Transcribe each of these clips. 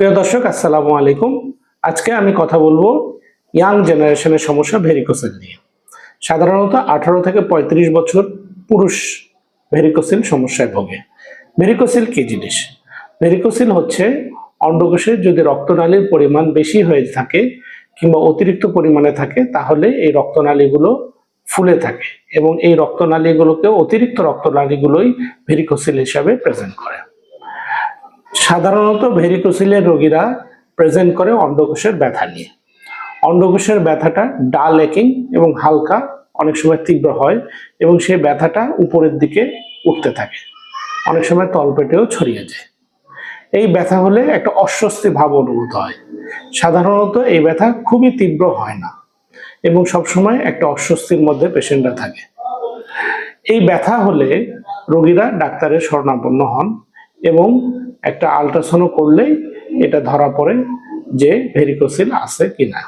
প্রিয় দর্শক, আসসালামু আলাইকুম। আজকে আমি কথা বলব ইয়াং জেনারেশনের সমস্যা ভেরিকোসেল নিয়ে। সাধারণত আঠারো থেকে পঁয়ত্রিশ বছর পুরুষ ভেরিকোসিল সমস্যায় ভোগে। ভেরিকোসিল কি জিনিস? ভেরিকোসিল হচ্ছে অন্ডকোষে যদি রক্তনালীর পরিমাণ বেশি হয়ে থাকে কিংবা অতিরিক্ত পরিমাণে থাকে, তাহলে এই রক্তনালীগুলো ফুলে থাকে এবং এই রক্তনালীগুলোকে অতিরিক্ত রক্তনালীগুলোই ভেরিকোসিল হিসাবে প্রেজেন্ট করে। সাধারণত ভেরিকোসিলের রোগীরা প্রেজেন্ট করে অন্ডকোষের ব্যথা নিয়ে। অন্ডকোষের ব্যথাটা ডাল একিং এবং হালকা অনেক সময় তীব্র হয় এবং সেই ব্যথাটা উপরের দিকে উঠতে থাকে। অনেক সময় তলপেটেও ছড়িয়ে যায়। এই ব্যথা হলে একটা অস্বস্তি ভাব অনুভূত হয়। সাধারণত এই ব্যথা খুবই তীব্র হয় না এবং সবসময় একটা অস্বস্তির মধ্যে পেশেন্টরা থাকে। এই ব্যথা হলে রোগীরা ডাক্তারের শরণাপন্ন হন এবং একটা আলট্রাসাউন্ড করলেই এটা ধরা পড়ে যে ভেরিকোসিল আছে কিনা।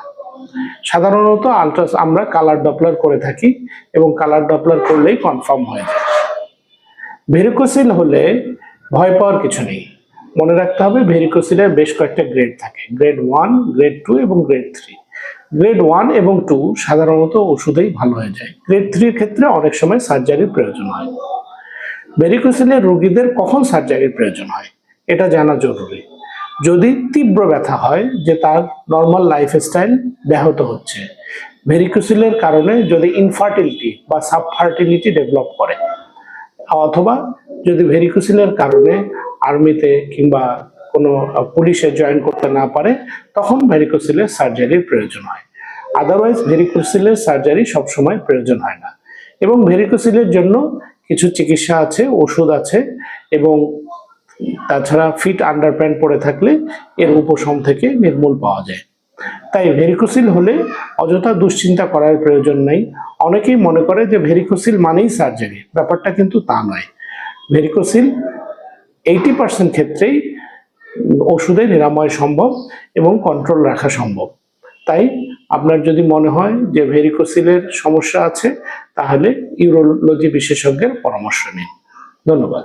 সাধারণত আলট্রাস আমরা কালার ডপলার করে থাকি এবং কালার ডপলার করলেই কনফার্ম হয়ে যায়। ভেরিকোসিল হলে ভয় পাওয়ার কিছু নেই। মনে রাখতে হবে ভেরিকোসিলের বেশ কয়েকটা গ্রেড থাকে। গ্রেড ওয়ান গ্রেড টু এবং গ্রেড থ্রি গ্রেড ওয়ান এবং টু সাধারণত ওষুধেই ভালো হয়ে যায়। গ্রেড থ্রির ক্ষেত্রে অনেক সময় সার্জারির প্রয়োজন হয়। ভেরিকোসিলের রোগীদের কখন সার্জারির প্রয়োজন হয়, এটা জানা জরুরি। যদি তীব্র ব্যথা হয়, যে তার নর্মাল লাইফস্টাইল ব্যাহত হচ্ছে ভেরিকোসিলের কারণে যদি ইনফার্টিলিটি বা সাবফার্টিলিটি ডেভেলপ করে, অথবা যদি ভেরিকোসিলের কারণে আর্মিতে কিংবা কোনো পুলিশে জয়েন করতে না পারে, তখন ভেরিকোসিলের সার্জারির প্রয়োজন হয়। আদারওয়াইজ ভেরিকোসিলের সার্জারি সবসময় প্রয়োজন হয় না। এবং ভেরিকোসিলের জন্য কিছু চিকিৎসা আছে, ওষুধ আছে এবং তাছাড়া ফিট আন্ডার প্যান্ট পরে থাকলে এর উপশম থেকে নির্মূল পাওয়া যায়। তাই ভেরিকোসিল হলে অযথা দুশ্চিন্তা করার প্রয়োজন নেই। অনেকেই মনে করে যে ভেরিকোসিল মানেই সার্জারি, ব্যাপারটা কিন্তু তা নয়। ভেরিকোসিল এইটি পার্সেন্ট ক্ষেত্রেই ওষুধে নিরাময় সম্ভব এবং কন্ট্রোল রাখা সম্ভব। তাই আপনার যদি মনে হয় যে ভেরিকোসিলের সমস্যা আছে তাহলে ইউরোলজি বিশেষজ্ঞের পরামর্শ নিন। ধন্যবাদ।